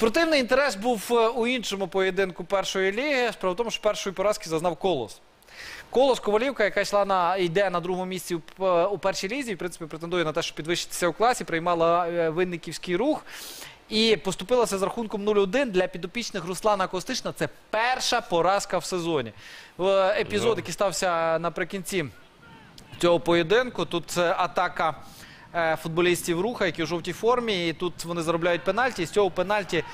Спортивний інтерес був е, у іншому поєдинку першої ліги. Справа в тому, що першої поразки зазнав Колос. Колос Ковалівка, яка йшла на йде на другому місці у, першій лізі, в принципі, претендує на те, щоб підвищитися у класі, приймала е, винниківський рух. І поступилася з рахунком 0-1 для підопічних Руслана Костишна. Це перша поразка в сезоні. Е, Епізод, який стався наприкінці цього поєдинку. Тут е, атака е, футболістів руха, які в жовтій формі. І тут вони заробляють пенальті. І з цього пенальті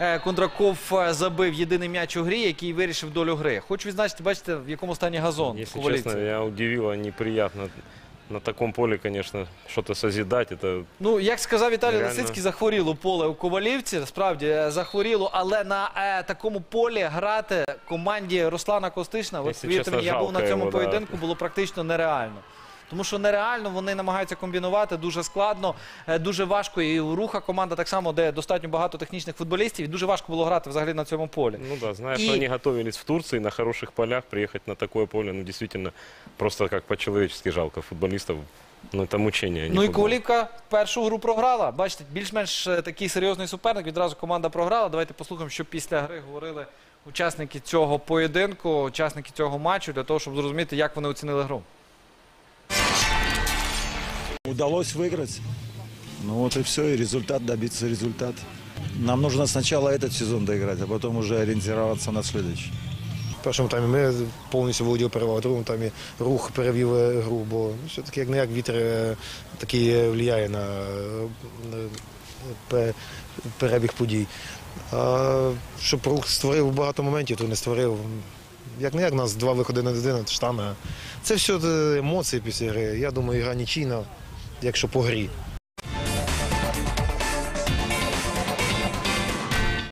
е, Кондраков е, забив єдиний м'яч у грі, який вирішив долю гри. Хочу відзначити, бачите, в якому стані газон. Ковалівці. честно, я удивило, неприятно. На таком поле, конечно, что-то созидать, это Ну, як сказав Віталій Реально. Лисицький, захворіло поле у Ковалівці. Справді е, захворіло, але на е, такому полі грати команді Руслана Костишна, от Якщо мені, я був на цьому його, да. поєдинку, було практично нереально. Тому що нереально вони намагаються комбінувати дуже складно, е, дуже важко. І у руха команда так само, де достатньо багато технічних футболістів, і дуже важко було грати взагалі на цьому полі. Ну да, зная, И- что они в Турции на хороших полях, приехать на такое поле, ну действительно, просто как по-человечески жалко футболистов. Ну это мучение. Ну і. Ковалівка першу гру програла. Бачите, більш-менш е, такий серйозний суперник. Відразу команда програла. Давайте послухаємо, що після гри говорили учасники цього поєдинку, учасники цього матчу, для того, щоб зрозуміти, як вони оцінили гру. Удалось выиграть. Ну вот и все, и результат, добиться результата. Нам нужно сначала этот сезон доиграть, а потом уже ориентироваться на следующий. В першому таймі ми повністю володіли перевагою, в другому таймі рух перевів е, гру, бо ну, все-таки як не як вітер е, такий е, впливає на, на перебіг подій. А щоб рух створив багато моментів, то не створив. Як не як у нас два виходи на один штана. Це все емоції після гри. Я думаю, гра нічийна, якщо по грі.